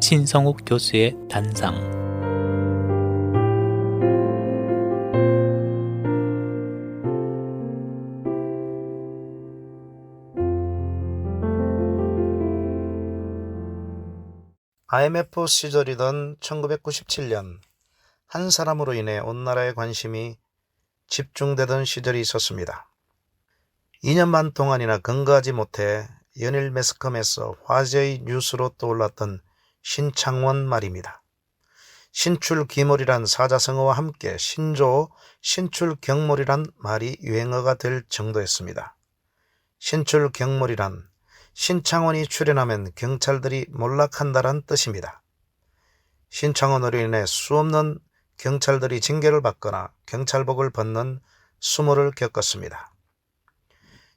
신성욱 교수의 단상 IMF 시절이던 1997년 한 사람으로 인해 온 나라의 관심이 집중되던 시절이 있었습니다. 2년 반 동안이나 근거하지 못해 연일 매스컴에서 화제의 뉴스로 떠올랐던 신창원 말입니다. 신출귀몰이란 사자성어와 함께 신조, 신출경몰이란 말이 유행어가 될 정도였습니다. 신출경몰이란 신창원이 출연하면 경찰들이 몰락한다란 뜻입니다. 신창원으로 인해 수없는 경찰들이 징계를 받거나 경찰복을 벗는 수모를 겪었습니다.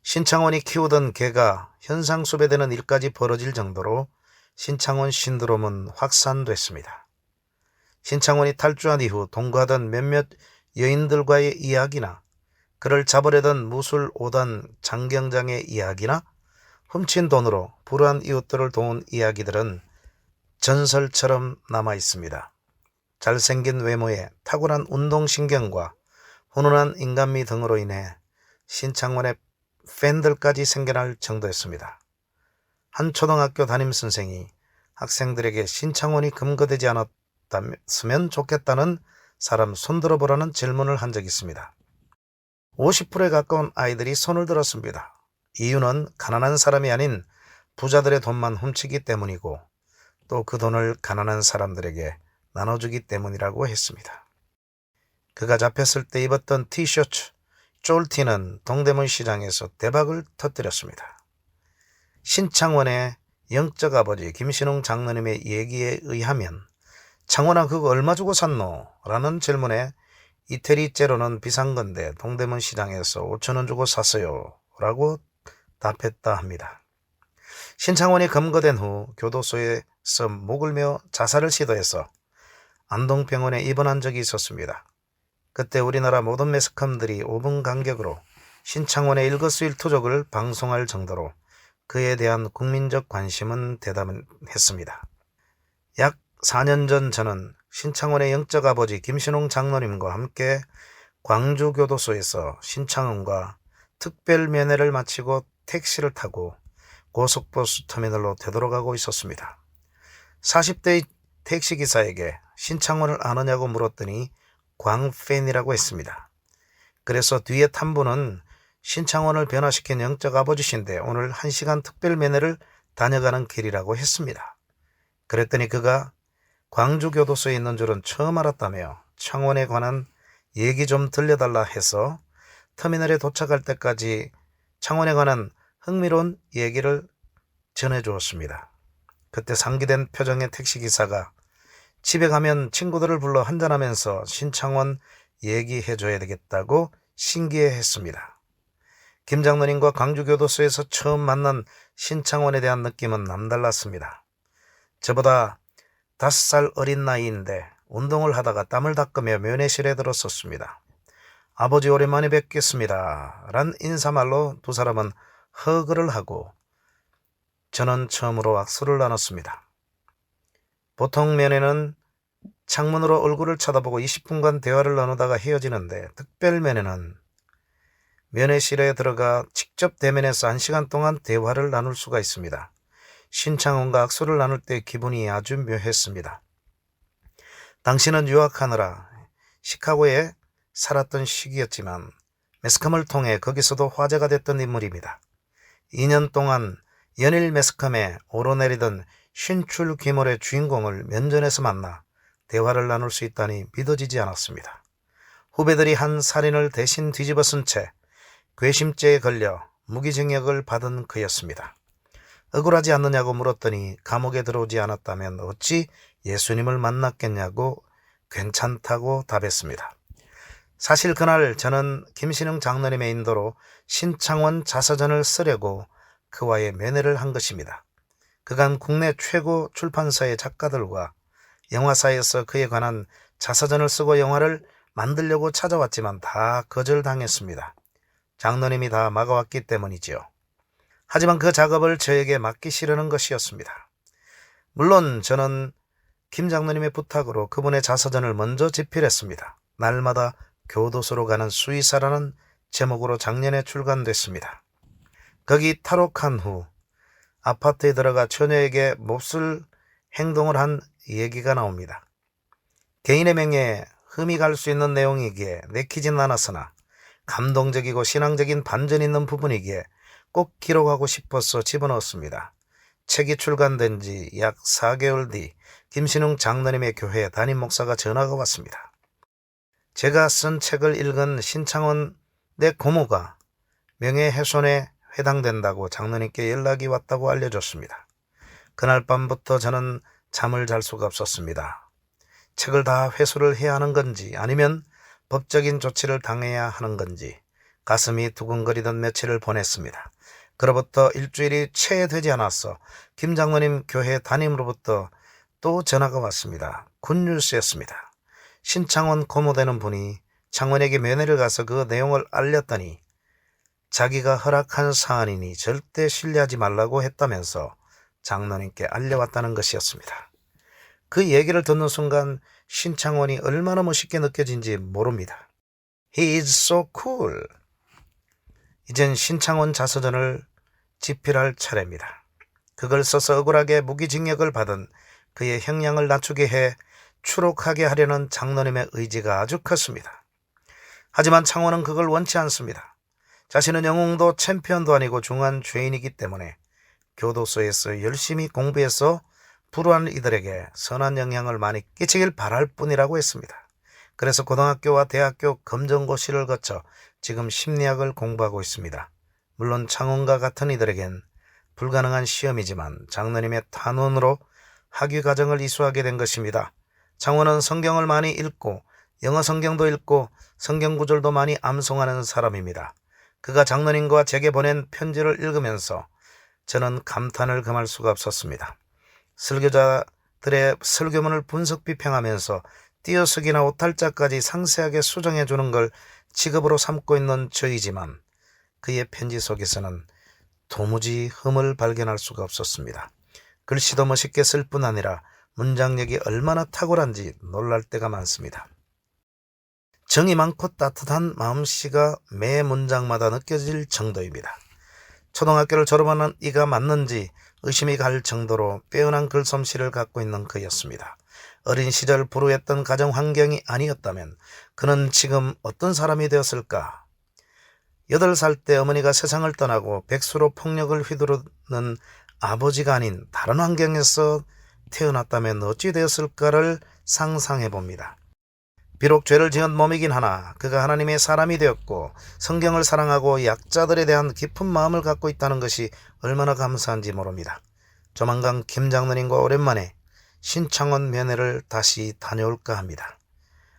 신창원이 키우던 개가 현상 수배되는 일까지 벌어질 정도로 신창원 신드롬은 확산됐습니다. 신창원이 탈주한 이후 동거하던 몇몇 여인들과의 이야기나 그를 잡으려던 무술 5단 장경장의 이야기나 훔친 돈으로 불우한 이웃들을 도운 이야기들은 전설처럼 남아 있습니다. 잘생긴 외모에 탁월한 운동신경과 훈훈한 인간미 등으로 인해 신창원의 팬들까지 생겨날 정도였습니다. 한 초등학교 담임 선생이 학생들에게 신창원이 금거되지 않았다면 좋겠다는 사람 손들어 보라는 질문을 한 적이 있습니다. 50%에 가까운 아이들이 손을 들었습니다. 이유는 가난한 사람이 아닌 부자들의 돈만 훔치기 때문이고 또 그 돈을 가난한 사람들에게 나눠주기 때문이라고 했습니다. 그가 잡혔을 때 입었던 티셔츠, 쫄티는 동대문 시장에서 대박을 터뜨렸습니다. 신창원의 영적 아버지 김신웅 장로님의 얘기에 의하면 창원아 그거 얼마 주고 샀노? 라는 질문에 이태리째로는 비싼 건데 동대문 시장에서 5천원 주고 샀어요. 라고 답했다 합니다. 신창원이 검거된 후 교도소에서 목을 메어 자살을 시도해서 안동병원에 입원한 적이 있었습니다. 그때 우리나라 모든 매스컴들이 5분 간격으로 신창원의 일거수일투족을 방송할 정도로 그에 대한 국민적 관심은 대담했습니다. 약 4년 전 저는 신창원의 영적 아버지 김신홍 장로님과 함께 광주교도소에서 신창원과 특별 면회를 마치고 택시를 타고 고속버스 터미널로 되돌아가고 있었습니다. 40대의 택시기사에게 신창원을 아느냐고 물었더니 광팬이라고 했습니다. 그래서 뒤에 탄 분은 신창원을 변화시킨 영적 아버지신데 오늘 1시간 특별 면회를 다녀가는 길이라고 했습니다. 그랬더니 그가 광주교도소에 있는 줄은 처음 알았다며 창원에 관한 얘기 좀 들려달라 해서 터미널에 도착할 때까지 창원에 관한 흥미로운 얘기를 전해주었습니다. 그때 상기된 표정의 택시기사가 집에 가면 친구들을 불러 한잔하면서 신창원 얘기해줘야 되겠다고 신기해했습니다. 김 장로님과 광주교도소에서 처음 만난 신창원에 대한 느낌은 남달랐습니다. 저보다 다섯 살 어린 나이인데 운동을 하다가 땀을 닦으며 면회실에 들었었습니다. 아버지 오랜만에 뵙겠습니다. 란 인사말로 두 사람은 허그를 하고 저는 처음으로 악수를 나눴습니다. 보통 면회는 창문으로 얼굴을 쳐다보고 20분간 대화를 나누다가 헤어지는데 특별 면회는 면회실에 들어가 직접 대면해서 1시간 동안 대화를 나눌 수가 있습니다. 신창원과 악수를 나눌 때 기분이 아주 묘했습니다. 당신은 유학하느라 시카고에 살았던 시기였지만 매스컴을 통해 거기서도 화제가 됐던 인물입니다. 2년 동안 연일 매스컴에 오르내리던 신출 귀몰의 주인공을 면전에서 만나 대화를 나눌 수 있다니 믿어지지 않았습니다. 후배들이 한 살인을 대신 뒤집어 쓴 채 괘씸죄에 걸려 무기징역을 받은 그였습니다. 억울하지 않느냐고 물었더니 감옥에 들어오지 않았다면 어찌 예수님을 만났겠냐고 괜찮다고 답했습니다. 사실 그날 저는 김신흥 장로님의 인도로 신창원 자서전을 쓰려고 그와의 면회를 한 것입니다. 그간 국내 최고 출판사의 작가들과 영화사에서 그에 관한 자서전을 쓰고 영화를 만들려고 찾아왔지만 다 거절당했습니다. 장로님이 다 막아왔기 때문이지요. 하지만 그 작업을 저에게 맡기시려는 것이었습니다. 물론 저는 김 장로님의 부탁으로 그분의 자서전을 먼저 집필했습니다. 날마다 교도소로 가는 수의사라는 제목으로 작년에 출간됐습니다. 거기 탈옥한 후 아파트에 들어가 처녀에게 몹쓸 행동을 한 얘기가 나옵니다. 개인의 명예에 흠이 갈 수 있는 내용이기에 내키진 않았으나 감동적이고 신앙적인 반전 있는 부분이기에 꼭 기록하고 싶어서 집어넣었습니다. 책이 출간된 지 약 4개월 뒤 김신웅 장로님의 교회 담임 목사가 전화가 왔습니다. 제가 쓴 책을 읽은 신창원 내 고모가 명예훼손에 해당된다고 장로님께 연락이 왔다고 알려줬습니다. 그날 밤부터 저는 잠을 잘 수가 없었습니다. 책을 다 회수를 해야 하는 건지 아니면 법적인 조치를 당해야 하는 건지 가슴이 두근거리던 며칠을 보냈습니다. 그로부터 일주일이 채 되지 않았어 김 장로님 교회 담임으로부터 또 전화가 왔습니다. 굿뉴스였습니다. 신창원 고모되는 분이 창원에게 면회를 가서 그 내용을 알렸더니 자기가 허락한 사안이니 절대 신뢰하지 말라고 했다면서 장로님께 알려왔다는 것이었습니다. 그 얘기를 듣는 순간 신창원이 얼마나 멋있게 느껴진지 모릅니다. He is so cool. 이젠 신창원 자서전을 집필할 차례입니다. 그걸 써서 억울하게 무기징역을 받은 그의 형량을 낮추게 해 추록하게 하려는 장로님의 의지가 아주 컸습니다. 하지만 창원은 그걸 원치 않습니다. 자신은 영웅도 챔피언도 아니고 중한 죄인이기 때문에 교도소에서 열심히 공부해서 불우한 이들에게 선한 영향을 많이 끼치길 바랄 뿐이라고 했습니다. 그래서 고등학교와 대학교 검정고시를 거쳐 지금 심리학을 공부하고 있습니다. 물론 창원과 같은 이들에겐 불가능한 시험이지만 장로님의 탄원으로 학위 과정을 이수하게 된 것입니다. 창원은 성경을 많이 읽고 영어 성경도 읽고 성경 구절도 많이 암송하는 사람입니다. 그가 장로님과 제게 보낸 편지를 읽으면서 저는 감탄을 금할 수가 없었습니다. 설교자들의 설교문을 분석 비평하면서 띄어쓰기나 오탈자까지 상세하게 수정해 주는 걸 직업으로 삼고 있는 저이지만 그의 편지 속에서는 도무지 흠을 발견할 수가 없었습니다. 글씨도 멋있게 쓸 뿐 아니라 문장력이 얼마나 탁월한지 놀랄 때가 많습니다. 정이 많고 따뜻한 마음씨가 매 문장마다 느껴질 정도입니다. 초등학교를 졸업하는 이가 맞는지 의심이 갈 정도로 빼어난 글솜씨를 갖고 있는 그였습니다. 어린 시절 불우했던 가정 환경이 아니었다면 그는 지금 어떤 사람이 되었을까? 여덟 살 때 어머니가 세상을 떠나고 백수로 폭력을 휘두르는 아버지가 아닌 다른 환경에서 태어났다면 어찌 되었을까를 상상해 봅니다. 비록 죄를 지은 몸이긴 하나 그가 하나님의 사람이 되었고 성경을 사랑하고 약자들에 대한 깊은 마음을 갖고 있다는 것이 얼마나 감사한지 모릅니다. 조만간 김 장로님과 오랜만에 신창원 면회를 다시 다녀올까 합니다.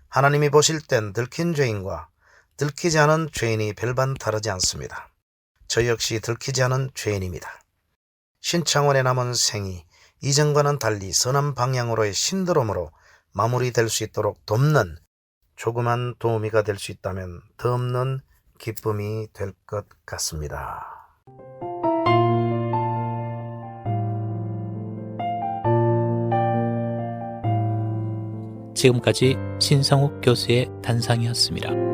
하나님이 보실 땐 들킨 죄인과 들키지 않은 죄인이 별반 다르지 않습니다. 저 역시 들키지 않은 죄인입니다. 신창원의 남은 생이 이전과는 달리 선한 방향으로의 신드롬으로 마무리될 수 있도록 돕는 조그만 도우미가 될 수 있다면 더 없는 기쁨이 될 것 같습니다. 지금까지 신성욱 교수의 단상이었습니다.